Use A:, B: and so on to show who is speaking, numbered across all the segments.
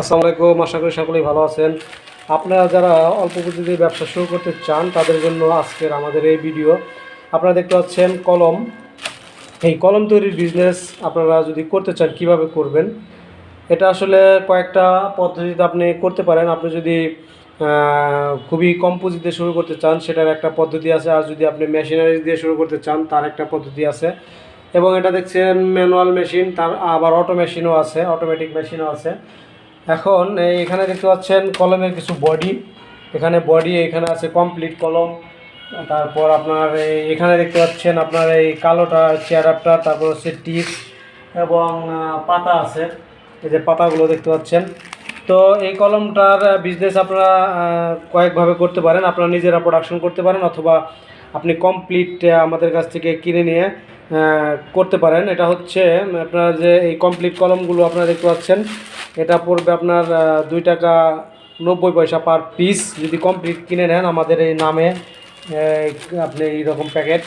A: আসসালামু আলাইকুম, আশা করি সকলেই ভালো আছেন। আপনারা যারা অল্প পুঁজিতে ব্যবসা শুরু করতে চান, তাদের জন্য আজকের আমাদের এই ভিডিও। আপনারা দেখতে পাচ্ছেন কলম। এই কলম তৈরির বিজনেস আপনারা যদি করতে চান, কীভাবে করবেন? এটা আসলে কয়েকটা পদ্ধতিতে আপনি করতে পারেন। আপনি যদি খুবই কম পুঁজিতে শুরু করতে চান, সেটার একটা পদ্ধতি আছে। আর যদি আপনি মেশিনারি দিয়ে শুরু করতে চান, তার একটা পদ্ধতি আছে। এবং এটা দেখছেন ম্যানুয়াল মেশিন তার আবার অটো মেশিনও আছে অটোমেটিক মেশিনও আছে। এখন এখানে দেখতে পাচ্ছেন কলমের কিছু বডি এখানে বডি এখানে আছে কমপ্লিট কলম তারপর আপনার এখানে দেখতে পাচ্ছেন আপনার এই কালোটা চেয়ার আপটার তারপর হচ্ছে টিপ এবং পাতা আছে। এই যে পাতাগুলো দেখতে পাচ্ছেন। তো এই কলমটার বিজনেস আপনারা কয়েকভাবে করতে পারেন। আপনারা নিজেরা প্রোডাকশন করতে পারেন অথবা আপনি কমপ্লিট আমাদের কাছ থেকে কিনে নিয়ে করতে পারেন। এটা হচ্ছে আপনার যে এই কমপ্লিট কলমগুলো আপনারা দেখতে পাচ্ছেন, এটা পড়বে আপনার দুই টাকা নব্বই পয়সা পার পিস যদি কমপ্লিট কিনে নেন, আমাদের এই নামে আপনি এইরকম প্যাকেট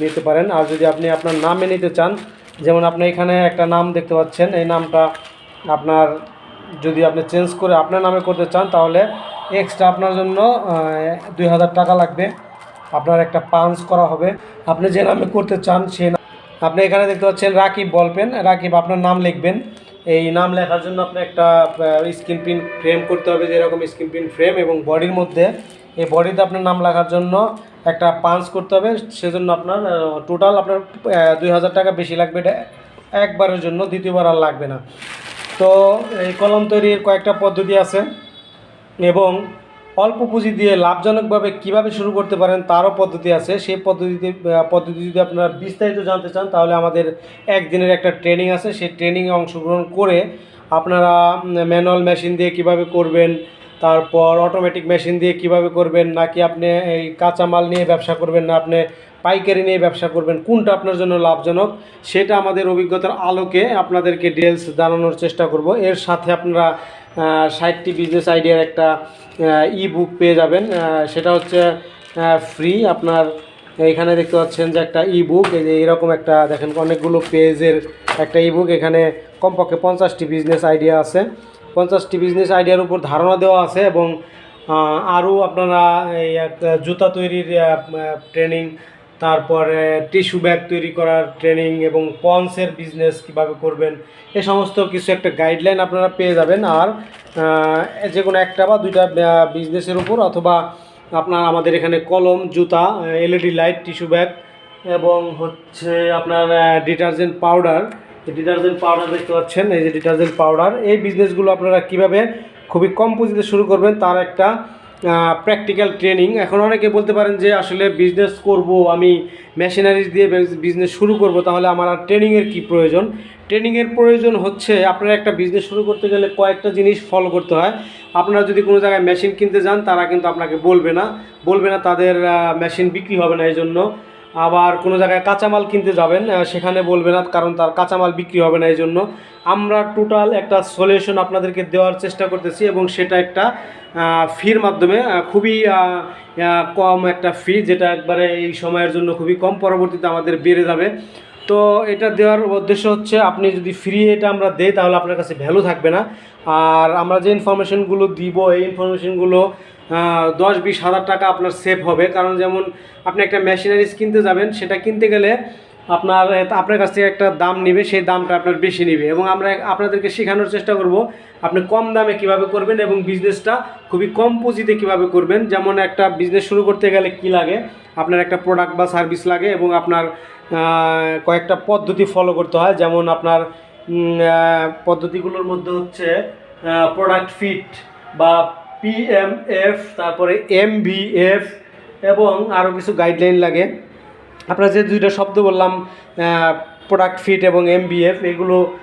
A: নিতে পারেন। আর যদি আপনি আপনার নামে নিতে চান, যেমন আপনি এখানে একটা নাম দেখতে পাচ্ছেন, এই নামটা আপনার, যদি আপনি চেঞ্জ করে আপনার নামে করতে চান, তাহলে এক্সট্রা আপনার জন্য দুই হাজার টাকা লাগবে। আপনার একটা পাঞ্চ করা হবে। আপনি যে নামে করতে চান সে আপনি এখানে দেখতে পাচ্ছেন রাকিব বল পেন। রাকিব, আপনার নাম লিখবেন। এই নাম লেখার জন্য আপনি একটা স্ক্রিন প্রিন্ট ফ্রেম করতে হবে, যেরকম স্ক্রিন প্রিন্ট ফ্রেম এবং বডির মধ্যে। এই বডিতে আপনার নাম লেখার জন্য একটা পাঞ্চ করতে হবে। সেজন্য আপনার টোটাল আপনার দুই হাজার টাকা বেশি লাগবে। এটা একবারের জন্য, দ্বিতীয়বার আর লাগবে না। তো এই কলম তৈরির কয়েকটা পদ্ধতি আছে। এবং অল্প পুঁজি দিয়ে লাভজনকভাবে কীভাবে শুরু করতে পারেন তারও পদ্ধতি আছে। সেই পদ্ধতিতে পদ্ধতি যদি আপনারা বিস্তারিত জানতে চান, তাহলে আমাদের একদিনের একটা ট্রেনিং আছে। সেই ট্রেনিংয়ে অংশগ্রহণ করে আপনারা ম্যানুয়াল মেশিন দিয়ে কীভাবে করবেন, তারপর অটোমেটিক মেশিন দিয়ে কীভাবে করবেন, নাকি আপনি এই কাঁচামাল নিয়ে ব্যবসা করবেন, না আপনি পাইকারি নিয়ে ব্যবসা করবেন, কোনটা আপনার জন্য লাভজনক সেটা আমাদের অভিজ্ঞতার আলোকে আপনাদেরকে ডিটেলস জানানোর চেষ্টা করব। এর সাথে আপনারা ষাটটি বিজনেস আইডিয়ার একটা ই বুক পেয়ে যাবেন। সেটা হচ্ছে ফ্রি আপনার এখানে দেখতে পাচ্ছেন যে একটা ই বুক এই যে এরকম একটা, দেখেন অনেকগুলো পেজের একটা ই বুক এখানে কমপক্ষে পঞ্চাশটি বিজনেস আইডিয়া আছে। পঞ্চাশটি বিজনেস আইডিয়ার উপর ধারণা দেওয়া আছে এবং আরও আপনারা এই জুতা তৈরির ট্রেনিং তারপরে টিস্যু ব্যাগ তৈরি করার ট্রেনিং এবং পন্সের বিজনেস কীভাবে করবেন, এ সমস্ত কিছু একটা গাইডলাইন আপনারা পেয়ে যাবেন। আর যে কোনো একটা বা দুইটা বিজনেসের উপর অথবা আপনার আমাদের এখানে কলম, জুতা এলইডি লাইট টিস্যু ব্যাগ এবং হচ্ছে আপনার ডিটারজেন্ট পাউডার ডিটারজেন্ট পাউডার দেখতে পাচ্ছেন, এই যে ডিটারজেন্ট পাউডার এই বিজনেসগুলো আপনারা কীভাবে খুবই কম পুঁজিতে শুরু করবেন, তার একটা প্র্যাকটিক্যাল ট্রেনিং এখন অনেকে বলতে পারেন যে, আসলে বিজনেস করব, আমি মেশিনারিজ দিয়ে বিজনেস শুরু করব, তাহলে আমার আর ট্রেনিংয়ের কী প্রয়োজন? ট্রেনিংয়ের প্রয়োজন হচ্ছে, আপনার একটা বিজনেস শুরু করতে গেলে কয়েকটা জিনিস ফলো করতে হয়। আপনারা যদি কোনো জায়গায় মেশিন কিনতে যান, তারা কিন্তু আপনাকে বলবে না। বলবে না তাদের মেশিন বিক্রি হবে না এই জন্য আবার কোনো জায়গায় কাঁচামাল কিনতে যাবেন সেখানে বলবে না কারণ তার কাঁচামাল বিক্রি হবে না এই জন্য আমরা টোটাল একটা সলিউশন আপনাদেরকে দেওয়ার চেষ্টা করতেছি এবং সেটা একটা ফির মাধ্যমে খুবই কম একটা ফি যেটা একবারে এই সময়ের জন্য খুবই কম, পরবর্তীতে আমাদের বেড়ে যাবে। তো এটা দেওয়ার উদ্দেশ্য হচ্ছে আপনি যদি ফ্রি এটা আমরা দেই তাহলে আপনার কাছে ভ্যালু থাকবে না। আর আমরা যে ইনফরমেশনগুলো দিব, এই ইনফরমেশনগুলো দশ বিশ হাজার টাকা আপনার সেভ হবে। কারণ যেমন আপনি একটা মেশিনারিজ কিনতে যাবেন, সেটা কিনতে গেলে আপনার আপনার কাছ থেকে একটা দাম নেবে, সেই দামটা আপনার বেশি নেবে। এবং আমরা আপনাদেরকে শেখানোর চেষ্টা করব আপনি কম দামে কীভাবে করবেন এবং বিজনেসটা খুবই কম পুঁজিতে কীভাবে করবেন। যেমন একটা বিজনেস শুরু করতে গেলে কি লাগে? আপনার একটা প্রোডাক্ট বা সার্ভিস লাগে এবং আপনার কয়েকটা পদ্ধতি ফলো করতে হয়। যেমন আপনার পদ্ধতিগুলোর মধ্যে হচ্ছে প্রোডাক্ট ফিট বা পিএমএফ তারপরে এমভিএফ এবং আরও কিছু গাইডলাইন লাগে। আপনারা যে দুইটা শব্দ বললাম প্রোডাক্ট ফিট এবং এমবিএফ এগুলো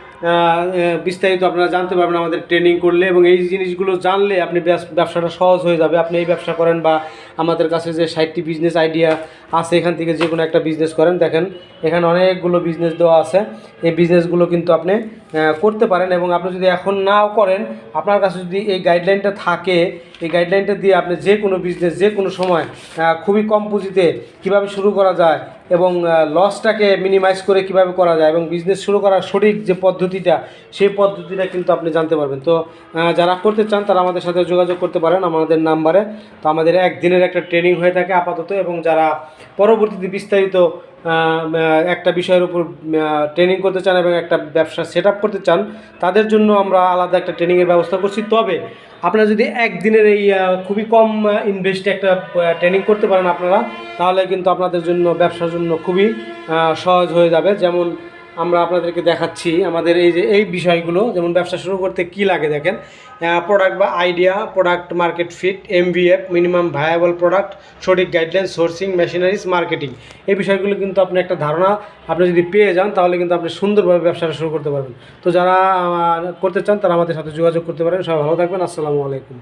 A: বিস্তারিত আপনারা জানতে পারবেন আমাদের ট্রেনিং করলে এবং এই জিনিসগুলো জানলে আপনি ব্যবস- ব্যবসাটা সহজ হয়ে যাবে। আপনি এই ব্যবসা করেন বা আমাদের কাছে যে ষাটটি বিজনেস আইডিয়া আছে, এখান থেকে যে কোনো একটা বিজনেস করেন। দেখেন, এখানে অনেকগুলো বিজনেস দেওয়া আছে। এই বিজনেসগুলো কিন্তু আপনি করতে পারেন এবং আপনি যদি এখন নাও করেন, আপনার কাছে যদি এই গাইডলাইনটা থাকে, এই গাইডলাইনটা দিয়ে আপনি যে কোনো বিজনেস যে কোনো সময় খুবই কম পুঁজিতে কীভাবে শুরু করা যায় এবং লসটাকে মিনিমাইজ করে কীভাবে করা যায় এবং বিজনেস শুরু করার সঠিক যে পদ্ধতিটা, সেই পদ্ধতিটা কিন্তু আপনি জানতে পারবেন। তো যারা করতে চান, তারা আমাদের সাথে যোগাযোগ করতে পারেন আমাদের নাম্বারে। তো আমাদের একদিনের একটা ট্রেনিং হয়ে থাকে আপাতত এবং যারা পরবর্তীতে বিস্তারিত একটা বিষয়ের উপর ট্রেনিং করতে চান এবং একটা ব্যবসা সেট আপ করতে চান, তাদের জন্য আমরা আলাদা একটা ট্রেনিংয়ের ব্যবস্থা করছি। তবে আপনারা যদি একদিনের এই খুবই কম ইনভেস্টে একটা ট্রেনিং করতে পারেন আপনারা, তাহলে কিন্তু আপনাদের জন্য, ব্যবসার জন্য খুবই সহজ হয়ে যাবে। যেমন আমরা আপনাদেরকে দেখাচ্ছি আমাদের এই যে, এই বিষয়গুলো, যেমন ব্যবসা শুরু করতে কি লাগে দেখেন। প্রোডাক্ট বা idea product market fit MVF minimum viable product সঠিক গাইডলাইন সোর্সিং মেশিনারিজ মার্কেটিং এই বিষয়গুলো কিন্তু আপনি একটা ধারণা আপনি যদি পেয়ে যান, তাহলে কিন্তু আপনি সুন্দরভাবে ব্যবসাটা শুরু করতে পারবেন। তো যারা করতে চান, তারা আমাদের সাথে যোগাযোগ করতে পারেন। সবাই ভালো থাকবেন। আসসালামু আলাইকুম।